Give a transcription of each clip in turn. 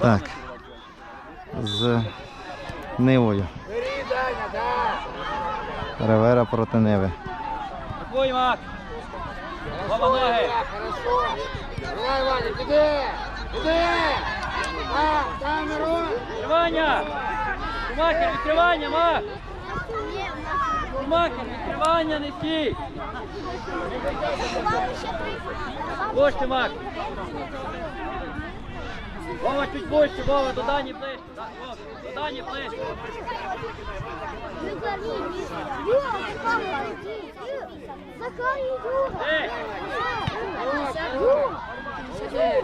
Так. З Нивою. Ревера проти Ниви. Твой Мак. Ноги. Давай, Ваня, там, Мирон. Відкривання. Шумахер, відкривання, Мак. Шумахер, відкривання, не стій. Божте, Мак. Вова, чуть ближче, Вова, до Дані ближче. Да, Вова, До Дані ближче. Ей.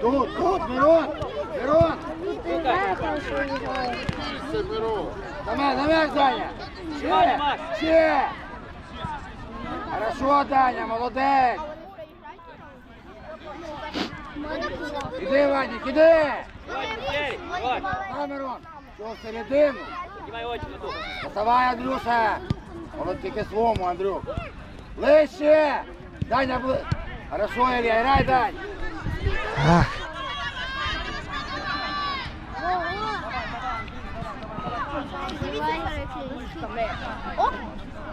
Тут, тут, Мирон. Мирон. Давай, давай, Даня. Давай, Ще, ще. Хорошо, Даня, молодець. Іди, Вадик, іди. давай, давай. Мирон. Що, ту. Доставай, Андрюша. Воно тільки свому, Андрюх. Ближче. Даня, бли... Хорошо, Илья, грай, Дань. Ах,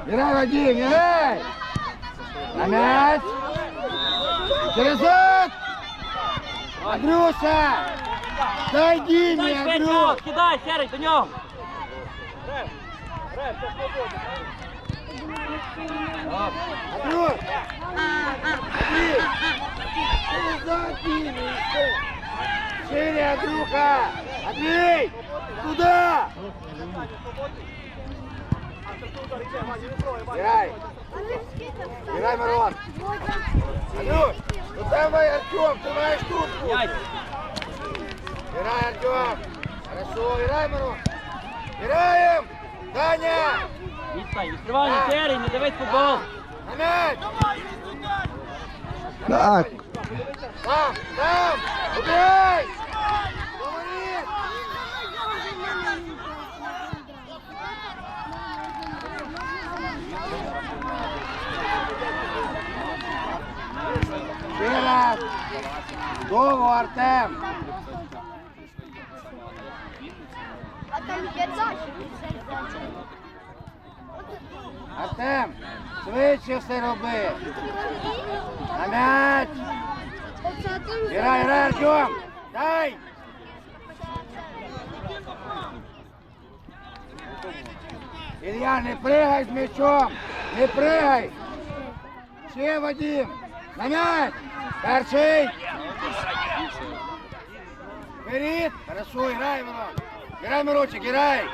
Грай, Вадим, грай. На мяч. Через. Андрюша. Дай швидше, Андрюх. кидай, Серий, до нього. Андрюх. Андрій. Через зад, Димі, і все. Шире, Андрюха. Андрій. Туда. Грай. Грай, Мирон. Андрюш, ну давай, Артем, ты маешь трубку. Играй, Артем. Хорошо, играй, Мирон. Играем. Даня. Відстань, відкривання, Серий, не дивись футбол. На мяч. так. Там, там. Убирай. Говори. Ще раз. Довго, Артем. Артем, швидше все роби. На мяч. Грай, грай, Артем. Дай. Илья, не пригай з м'ячом. Не пригай. Ще, Вадим. На мяч. Перший. Вперед. Хорошо, играй, Мирон. Играй, Мирочек, играй.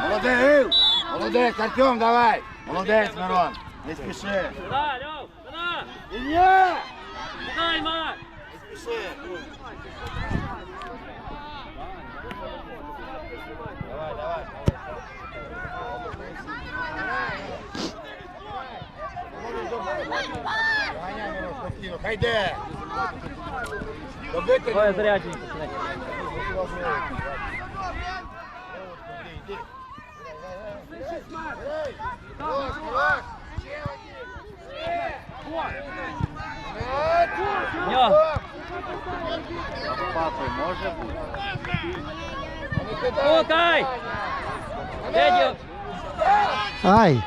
Молодець. Молодець, Артем, давай. Молодець, Мирон. Не спіши. Сюда, Льов, сюда. Илья. Кидай, Мак. Не спіши. Давай, давай. Доганяй, Мирон, спокійно. Хай йде. Добити. Двоє заряджені, пацани. Нього. Папи може бути. Пукай! Дедю. Ай!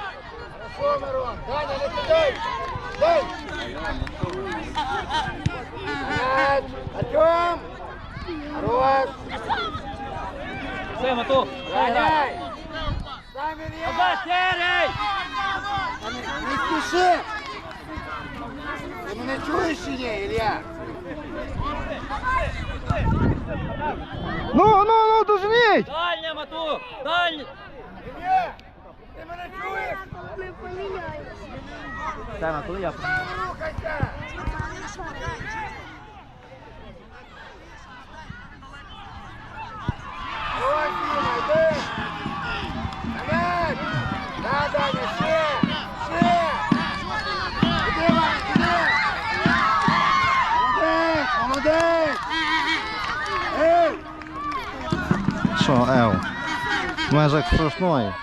Хорошо, Мирон. Даня, не кидай. Дай. Артем. Хорош. Все, Матух. Грай. Сам Илья. Серий! Не спіши! Ти мене чуєш чи ні, Ілля? Ну, ну, ну, дожміть! Дальня, Матух! Дальня! Ілля! Ти мене чуєш? Тема, коли я Рухайся! Ось Діма, йди! На м'яч! Да, Даня, ще! Ще! Іди, Ваня, іди! Молодець, молодець! Ей! Що, Ев? В межах страшної.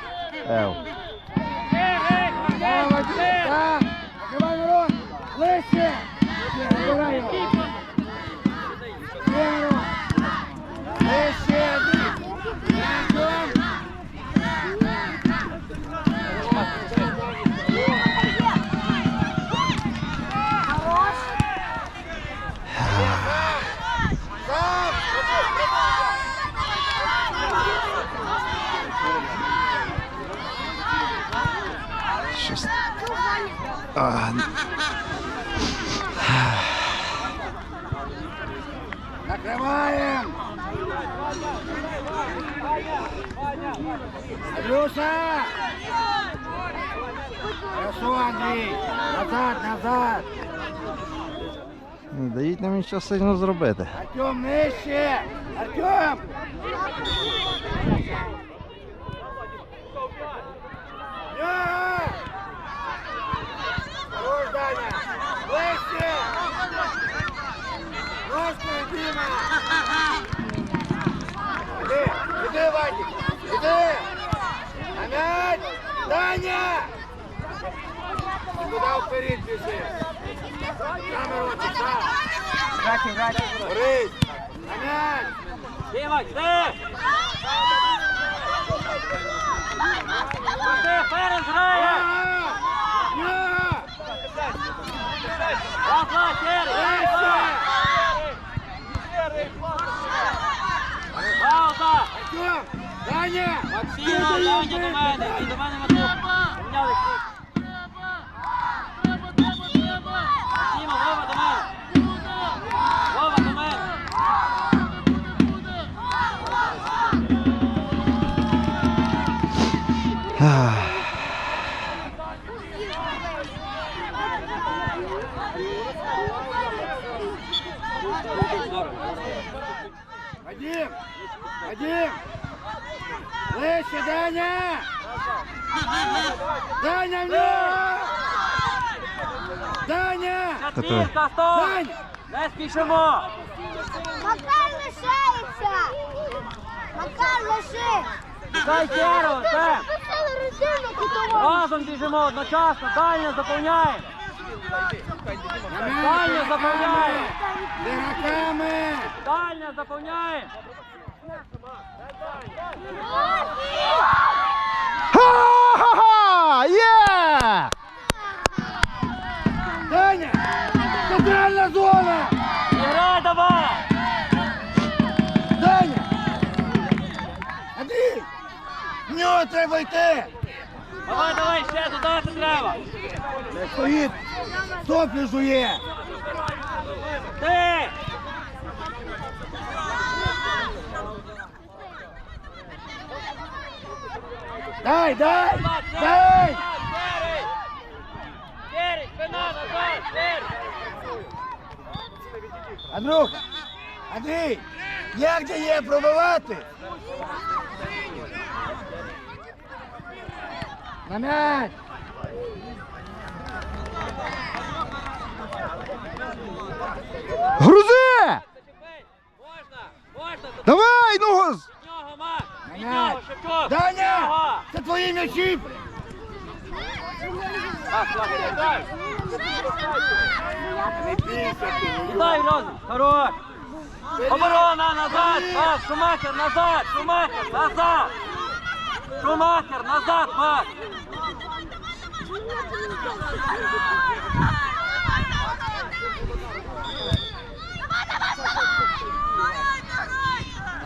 Ев. Да, Вадим, да! Щось. А, Накриваємо! Андрюша! Хорошо, Андрій! Назад, назад! не дають нам нічого сильно зробити. Артем, нижче! Артем! Яга! Хорош, Даня! Ближче! Ножкою, Діма! Іди, іди, Вадик! Іди! На м'яч! Даня! Ти куди вперед біжи? Камеру, так! Грати, грати. Борис! На м'яч! Діма, йди! Ти, Ференс грає! Яга! Яга! Раз, два, Сері! Ближче! Пауза! Артем! Даня! Максима, Даня до мене! Він до мене Матук! Поміняли всіх! Ближче, Даня! Даня в нього! Даня! Четвірка, стоп! Даня! Не спішимо! Макар лишається! Макар лиши! Дай резину кутову! Разом біжимо одночасно, дальня заповняємо! М'яч! Даня заповняє! Дираками! Дальня заповняємо! Ха-ха-ха! Є! Даня! Центральна зона! Іграй давай! Даня! Андрій! В нього треба йти! Давай, давай, ще додати треба! Не стоїть! Соплі жує! Ти! Дай, дай! Дай! Андрюха! Андрій! Як де є пробивати? На м'яч! Грузи! Зачепи! Можна, можна, до Давай, ну! з- нього, Мак! Від На нього, м'яч! Шевчук! Даня! Це м'ячі! Пас, пас, дай! Не бійся ти! Дай, Роза! Хорош! Оборона назад! Пас, Шумахер, назад! Шумахер, назад! Шумахер, назад, пас!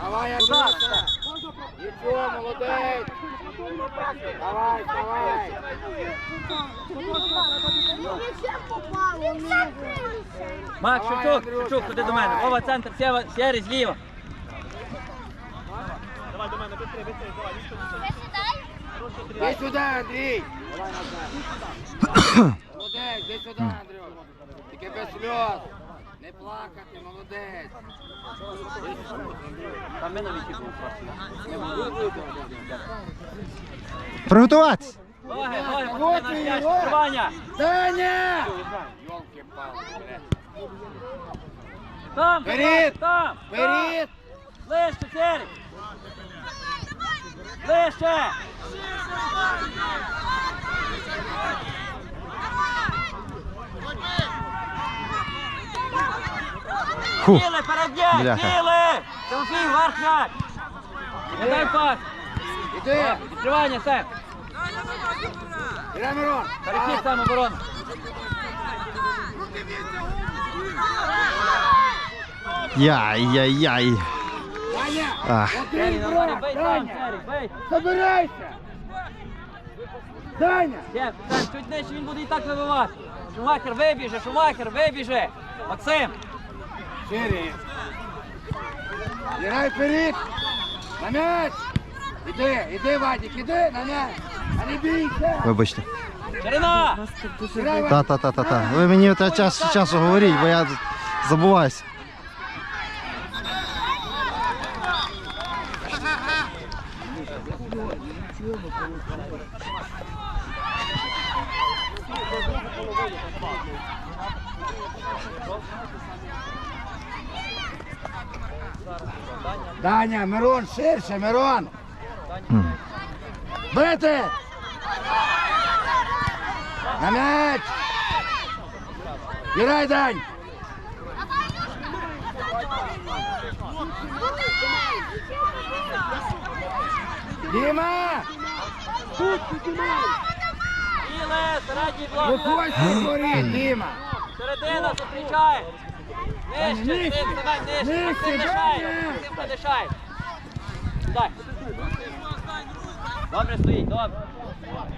Давай, Удар! Андрюха! Нічого, молодець! Давай, давай! Ще попало! Мак, Давай, Шевчук, Шевчук, ходи до мене. давай. Вова, центр, Сєва, Сєрий зліва. Дай сюди, Андрій! Давай назад. Молодець, дай сюди, Андрюх. Тільки без сльоз. Не плакати, молодець. Там ми на віки Приготуватися! Ноги, ноги, Вот пацани, і м'яч, його. Даня! Йолки-палки. Там, Вперед! там, Вперед! Ближче, Сєрий. Ближче. Фу. Діли, передняк, Бляха. діли. Тимофій. Не дай пас. Іди! Відкривання, Сем. Іра Мирон! Перехід сам оборону. Яй-яй-яй. Даня! Ах. Нормально, брат! бей Даня! Бей. Забирайся! Даня! Сем, Сем, чуть нижче він буде і так вибивати. Шумахер вибіже, Шумахер вибіже. Максим, Шире. Грай вперед. На м'яч. Іди, іди, Вадик, іди на м'яч. А не бійся. Вибачте. ширина. Та-та-та-та-та. Ви мені та час часу говоріть, бо я забуваюся. Даня, Мирон, ширше, Мирон. Бити! На м'яч! Грай, Дань! Діма! Блок. Виходь з Діма! Середина зустрічає. Нижче. Сим, давай, нижче. Нижче, Максим лишає. Максим подишає. Дай. Добре стоїть, добре.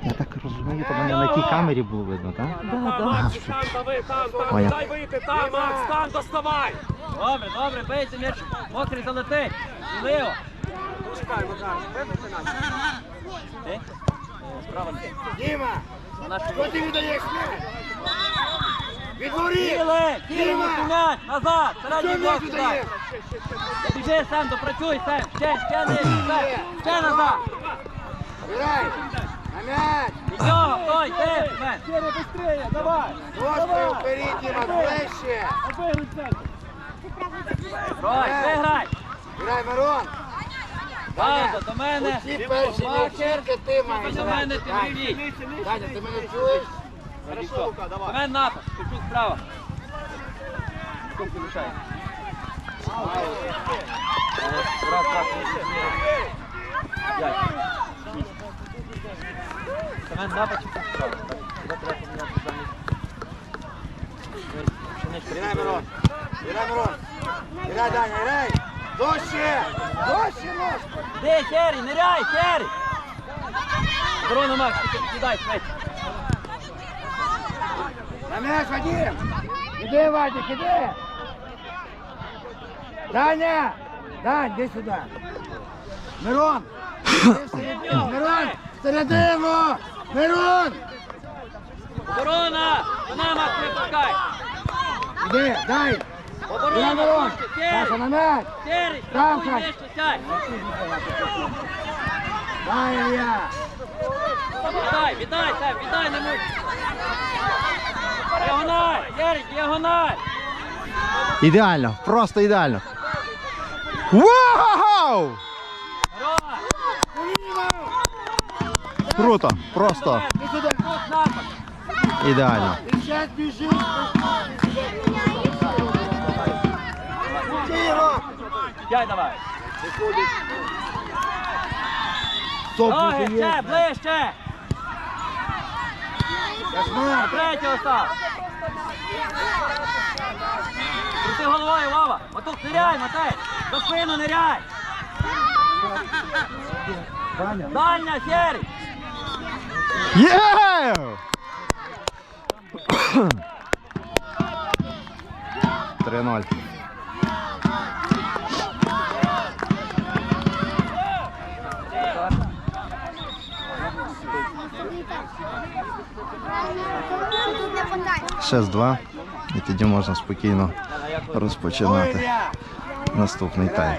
Я так розумію, то мене на тій камері було видно, так? Макс, там, дави, там, там, дай вийти, там, Макс, там, доставай. Добре, добре, бийте м'яч. Мокрий залетить. Сміливо. Чекай, Макар, вибити нас. Ти? Е, Справа не. Діма! Що ти віддаєш м'яч? Тіле, Діма! м'яч, назад, середній блок сюди. Біжи, Сем, допрацюй, Сем. Ще, ще нижче, Сем. Ще назад. Грай! На м'яч! Від нього, стой, ти, Сем. Ножкою вперед, Діма, ближче! Трой, виграй. Грай, Мирон! Пауза, до мене. Усі перші Макер. тільки ти маєш. До мене ти Даня, вивій. Даня, ти мене чуєш? До мене напад, чуть-чуть справа. Сколько мешает? Раз, раз, Пять. До мене напад, чуть-чуть справа. Сюди треба поміняти замість. Грай, Мирон! Грай, Мирон! Грай, Даня, грай! Дощі! Дощі, ножку! Де, Сері, ниряй, Сері! Оборона, Макс, ки- кидай, смеч. На м'яч, Вадим! Іди, Вадик, іди! Даня! Дань, іди сюди! Мирон! Мирон! Середину! Мирон! Оборона! Вона, Макс, не пускай! Іди, дай! Оборона, Мирон! Саша, на м'яч! Там, сядь! Дай, Илья! Віддай, віддай, Сем, віддай, не! Діагональ, Сері, діагональ! Ідеально, просто ідеально. Вау! Круто, просто ідеально. Сядь давай! Стоп, Ноги, ще, ближче! Третього став! Крути головою, Вова! Отут ниряй, Матей! До спину ниряй! Дальня, Сері! Є! Три-ноль. Тут Ще два. І тоді можна спокійно розпочинати наступний тайм.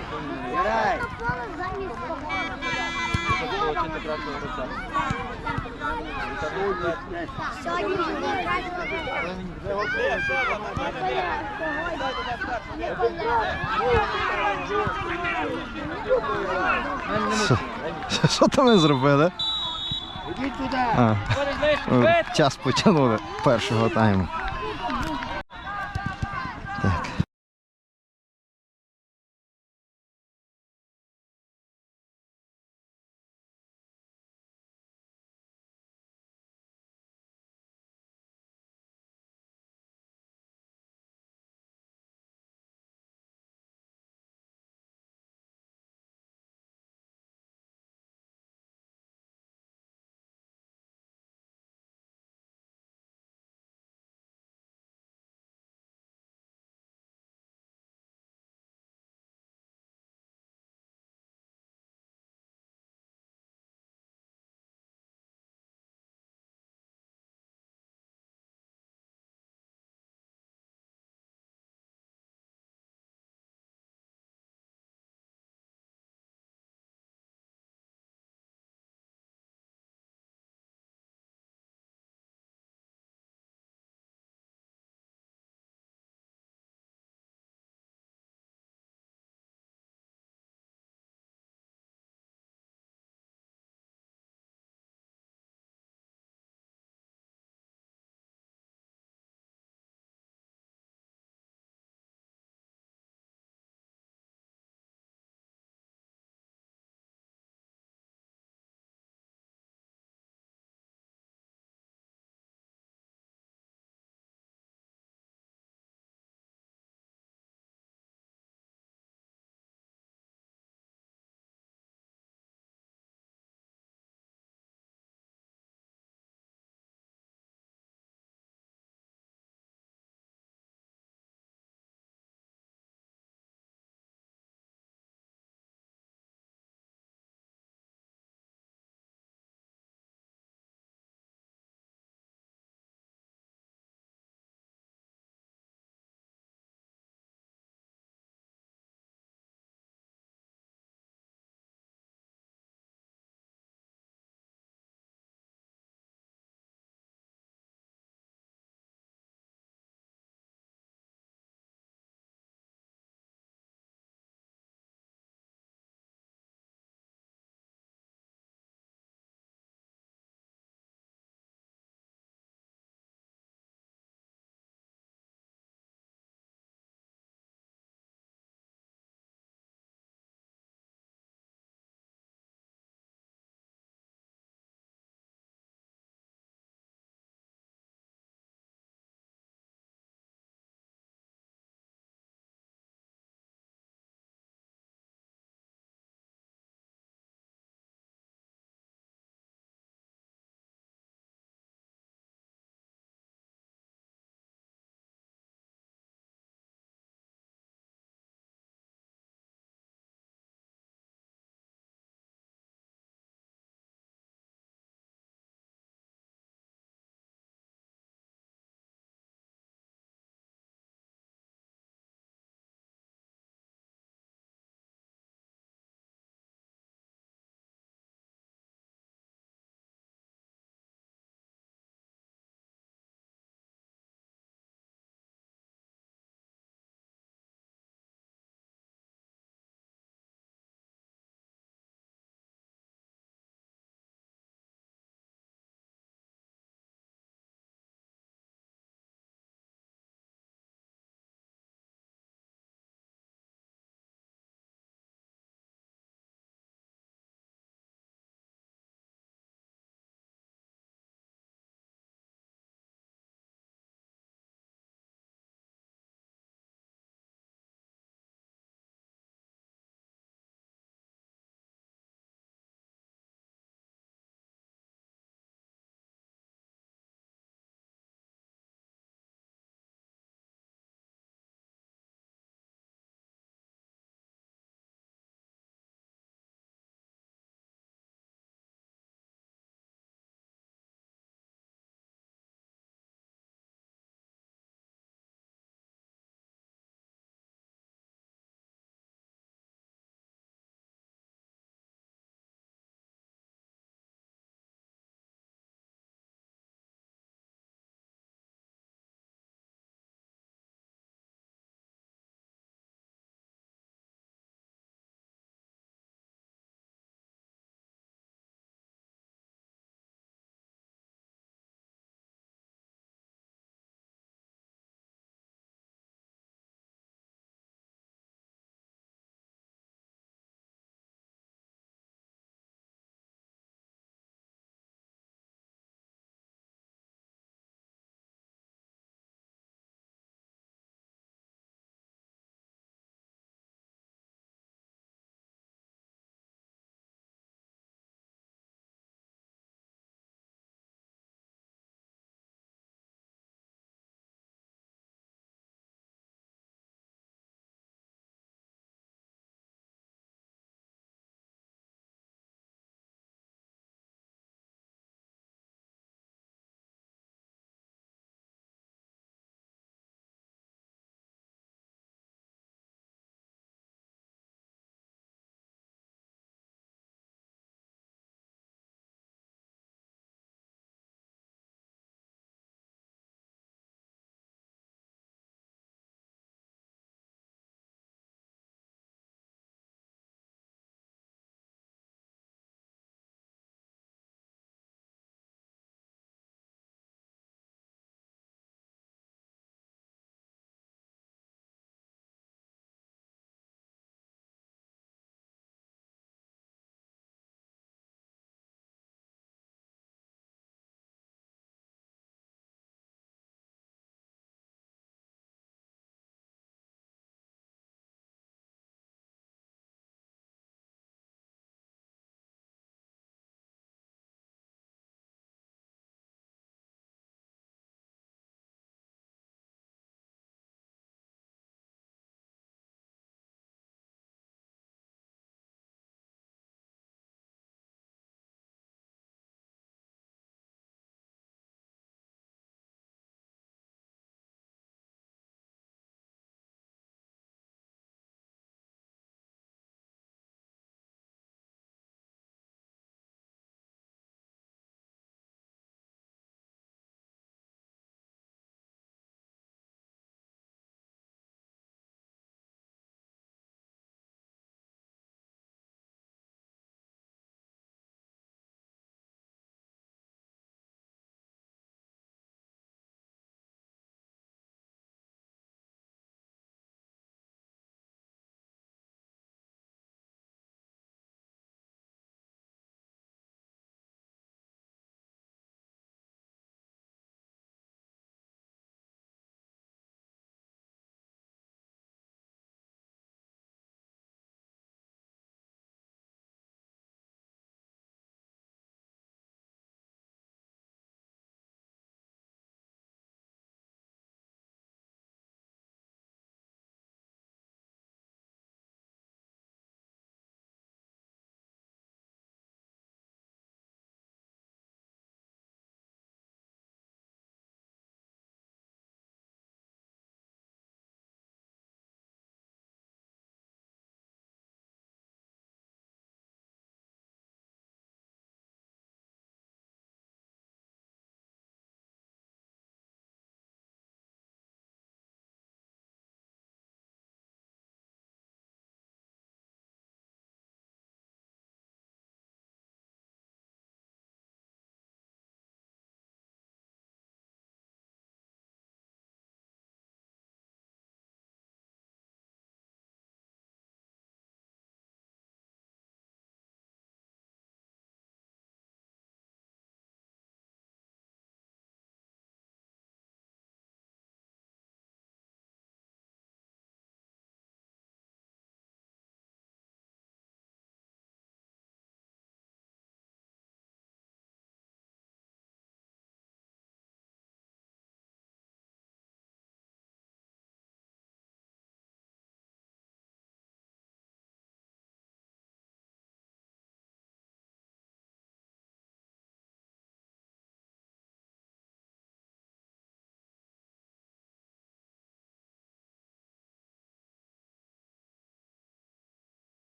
Що там ми зробили? Туди! Час потягнули першого тайму.